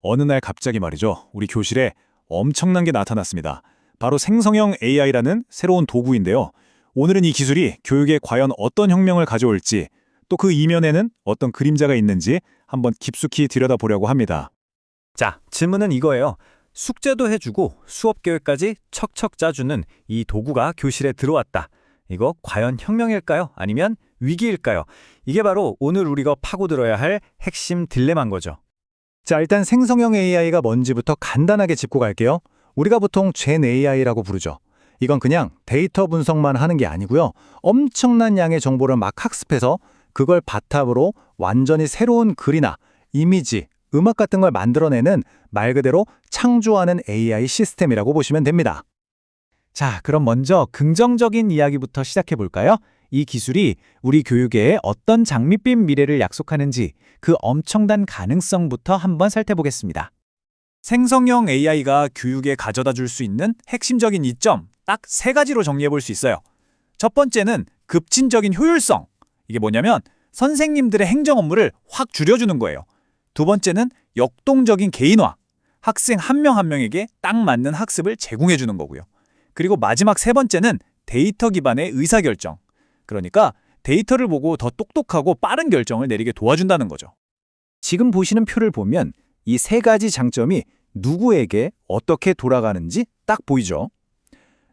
어느 날 갑자기 말이죠. 우리 교실에 엄청난 게 나타났습니다. 바로 생성형 AI라는 새로운 도구인데요. 오늘은 이 기술이 교육에 과연 어떤 혁명을 가져올지, 또 그 이면에는 어떤 그림자가 있는지 한번 깊숙이 들여다보려고 합니다. 자, 질문은 이거예요. 숙제도 해주고 수업 계획까지 척척 짜주는 이 도구가 교실에 들어왔다. 이거 과연 혁명일까요? 아니면 위기일까요? 이게 바로 오늘 우리가 파고들어야 할 핵심 딜레마인 거죠. 자, 일단 생성형 AI가 뭔지부터 간단하게 짚고 갈게요. 우리가 보통 젠 AI라고 부르죠. 이건 그냥 데이터 분석만 하는 게 아니고요. 엄청난 양의 정보를 막 학습해서 그걸 바탕으로 완전히 새로운 글이나 이미지, 음악 같은 걸 만들어내는 말 그대로 창조하는 AI 시스템이라고 보시면 됩니다. 자, 그럼 먼저 긍정적인 이야기부터 시작해 볼까요? 이 기술이 우리 교육에 어떤 장밋빛 미래를 약속하는지 그 엄청난 가능성부터 한번 살펴보겠습니다. 생성형 AI가 교육에 가져다 줄 수 있는 핵심적인 이점 딱 세 가지로 정리해 볼 수 있어요. 첫 번째는 급진적인 효율성. 이게 뭐냐면 선생님들의 행정 업무를 확 줄여주는 거예요. 두 번째는 역동적인 개인화. 학생 한 명한 명에게 딱 맞는 학습을 제공해 주는 거고요. 그리고 마지막 세 번째는 데이터 기반의 의사결정. 그러니까 데이터를 보고 더 똑똑하고 빠른 결정을 내리게 도와준다는 거죠. 지금 보시는 표를 보면 이 세 가지 장점이 누구에게 어떻게 돌아가는지 딱 보이죠.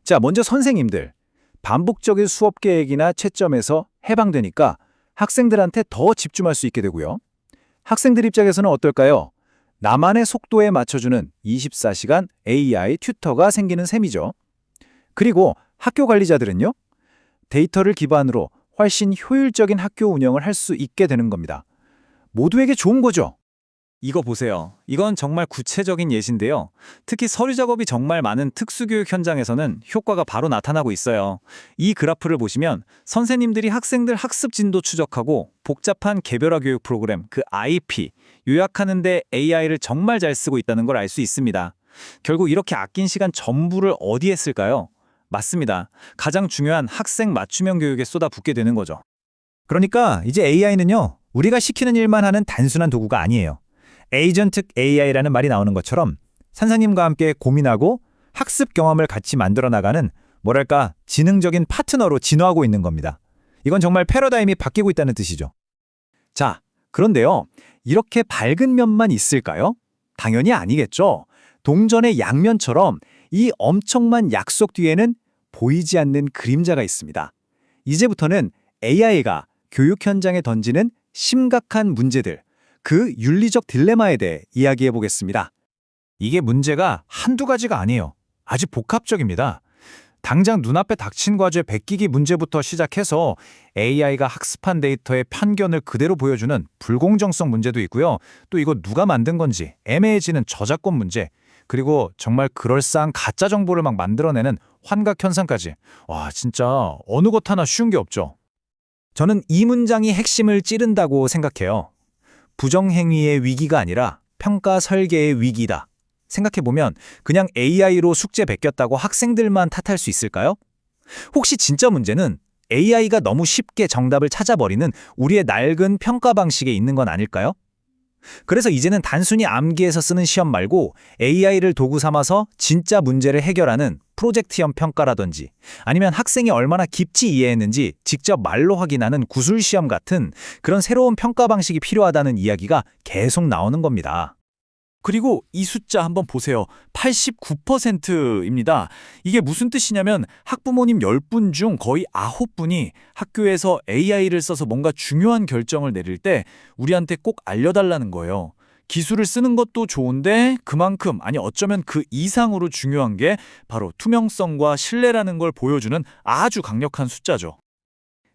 자, 먼저 선생님들. 반복적인 수업 계획이나 채점에서 해방되니까 학생들한테 더 집중할 수 있게 되고요. 학생들 입장에서는 어떨까요? 나만의 속도에 맞춰주는 24시간 AI 튜터가 생기는 셈이죠. 그리고 학교 관리자들은요? 데이터를 기반으로 훨씬 효율적인 학교 운영을 할 수 있게 되는 겁니다. 모두에게 좋은 거죠. 이거 보세요. 이건 정말 구체적인 예시인데요. 특히 서류 작업이 정말 많은 특수교육 현장에서는 효과가 바로 나타나고 있어요. 이 그래프를 보시면 선생님들이 학생들 학습 진도 추적하고 복잡한 개별화 교육 프로그램, 그 IP, 요약하는데 AI를 정말 잘 쓰고 있다는 걸 알 수 있습니다. 결국 이렇게 아낀 시간 전부를 어디에 쓸까요? 맞습니다. 가장 중요한 학생 맞춤형 교육에 쏟아붓게 되는 거죠. 그러니까 이제 AI는요, 우리가 시키는 일만 하는 단순한 도구가 아니에요. 에이전트 AI라는 말이 나오는 것처럼 선생님과 함께 고민하고 학습 경험을 같이 만들어 나가는 뭐랄까 지능적인 파트너로 진화하고 있는 겁니다. 이건 정말 패러다임이 바뀌고 있다는 뜻이죠. 자, 그런데요. 이렇게 밝은 면만 있을까요? 당연히 아니겠죠. 동전의 양면처럼 이 엄청난 약속 뒤에는 보이지 않는 그림자가 있습니다. 이제부터는 AI가 교육 현장에 던지는 심각한 문제들, 그 윤리적 딜레마에 대해 이야기해 보겠습니다. 이게 문제가 한두 가지가 아니에요. 아주 복합적입니다. 당장 눈앞에 닥친 과제 베끼기 문제부터 시작해서 AI가 학습한 데이터의 편견을 그대로 보여주는 불공정성 문제도 있고요. 또 이거 누가 만든 건지 애매해지는 저작권 문제, 그리고 정말 그럴싸한 가짜 정보를 막 만들어내는 환각 현상까지. 와, 진짜 어느 것 하나 쉬운 게 없죠. 저는 이 문장이 핵심을 찌른다고 생각해요. 부정행위의 위기가 아니라 평가 설계의 위기다. 생각해보면 그냥 AI로 숙제 베꼈다고 학생들만 탓할 수 있을까요? 혹시 진짜 문제는 AI가 너무 쉽게 정답을 찾아버리는 우리의 낡은 평가 방식에 있는 건 아닐까요? 그래서 이제는 단순히 암기해서 쓰는 시험 말고 AI를 도구 삼아서 진짜 문제를 해결하는 프로젝트형 평가라든지 아니면 학생이 얼마나 깊이 이해했는지 직접 말로 확인하는 구술 시험 같은 그런 새로운 평가 방식이 필요하다는 이야기가 계속 나오는 겁니다. 그리고 이 숫자 한번 보세요. 89%입니다. 이게 무슨 뜻이냐면 학부모님 10분 중 거의 9분이 학교에서 AI를 써서 뭔가 중요한 결정을 내릴 때 우리한테 꼭 알려달라는 거예요. 기술을 쓰는 것도 좋은데 그만큼 아니 어쩌면 그 이상으로 중요한 게 바로 투명성과 신뢰라는 걸 보여주는 아주 강력한 숫자죠.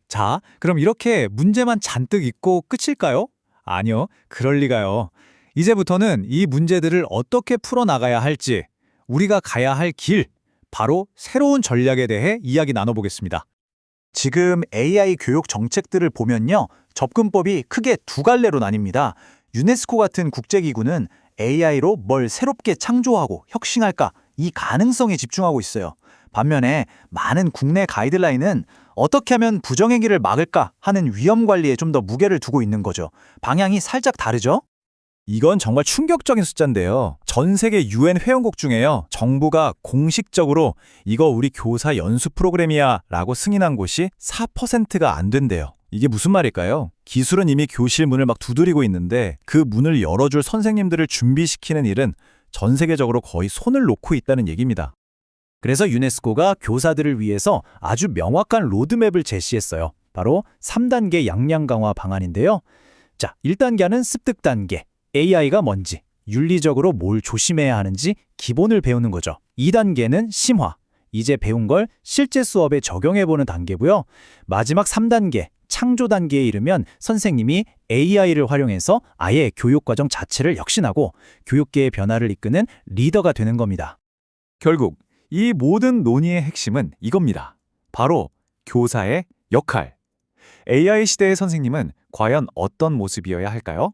자, 그럼 이렇게 문제만 잔뜩 있고 끝일까요? 아니요, 그럴 리가요. 이제부터는 이 문제들을 어떻게 풀어나가야 할지, 우리가 가야 할 길, 바로 새로운 전략에 대해 이야기 나눠보겠습니다. 지금 AI 교육 정책들을 보면요. 접근법이 크게 두 갈래로 나뉩니다. 유네스코 같은 국제기구는 AI로 뭘 새롭게 창조하고 혁신할까 이 가능성에 집중하고 있어요. 반면에 많은 국내 가이드라인은 어떻게 하면 부정행위를 막을까 하는 위험 관리에 좀 더 무게를 두고 있는 거죠. 방향이 살짝 다르죠? 이건 정말 충격적인 숫자인데요. 전 세계 유엔 회원국 중에요. 정부가 공식적으로 이거 우리 교사 연수 프로그램이야 라고 승인한 곳이 4%가 안 된대요. 이게 무슨 말일까요? 기술은 이미 교실 문을 막 두드리고 있는데 그 문을 열어줄 선생님들을 준비시키는 일은 전 세계적으로 거의 손을 놓고 있다는 얘기입니다. 그래서 유네스코가 교사들을 위해서 아주 명확한 로드맵을 제시했어요. 바로 3단계 양량 강화 방안인데요. 자, 1단계는 습득 단계. AI가 뭔지, 윤리적으로 뭘 조심해야 하는지 기본을 배우는 거죠. 2단계는 심화. 이제 배운 걸 실제 수업에 적용해보는 단계고요. 마지막 3단계, 창조 단계에 이르면 선생님이 AI를 활용해서 아예 교육과정 자체를 혁신하고 교육계의 변화를 이끄는 리더가 되는 겁니다. 결국 이 모든 논의의 핵심은 이겁니다. 바로 교사의 역할. AI 시대의 선생님은 과연 어떤 모습이어야 할까요?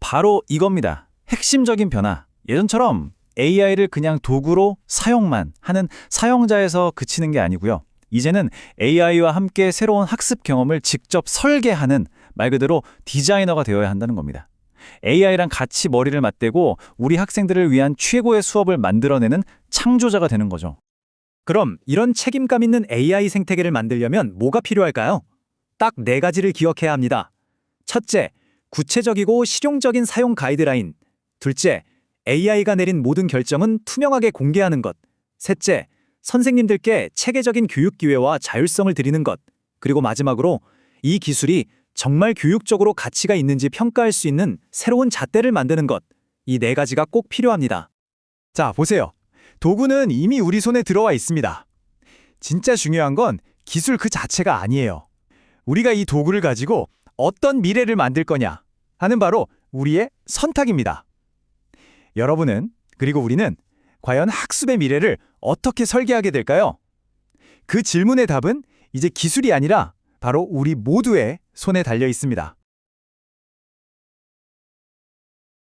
바로 이겁니다. 핵심적인 변화. 예전처럼 AI를 그냥 도구로 사용만 하는 사용자에서 그치는 게 아니고요. 이제는 AI와 함께 새로운 학습 경험을 직접 설계하는 말 그대로 디자이너가 되어야 한다는 겁니다. AI랑 같이 머리를 맞대고 우리 학생들을 위한 최고의 수업을 만들어내는 창조자가 되는 거죠. 그럼 이런 책임감 있는 AI 생태계를 만들려면 뭐가 필요할까요? 딱 네 가지를 기억해야 합니다. 첫째, 구체적이고 실용적인 사용 가이드라인. 둘째, AI가 내린 모든 결정은 투명하게 공개하는 것. 셋째, 선생님들께 체계적인 교육 기회와 자율성을 드리는 것. 그리고 마지막으로 이 기술이 정말 교육적으로 가치가 있는지 평가할 수 있는 새로운 잣대를 만드는 것. 이 네 가지가 꼭 필요합니다. 자, 보세요. 도구는 이미 우리 손에 들어와 있습니다. 진짜 중요한 건 기술 그 자체가 아니에요. 우리가 이 도구를 가지고 어떤 미래를 만들 거냐 하는 바로 우리의 선택입니다. 여러분은 그리고 우리는 과연 학습의 미래를 어떻게 설계하게 될까요? 그 질문의 답은 이제 기술이 아니라 바로 우리 모두의 손에 달려 있습니다.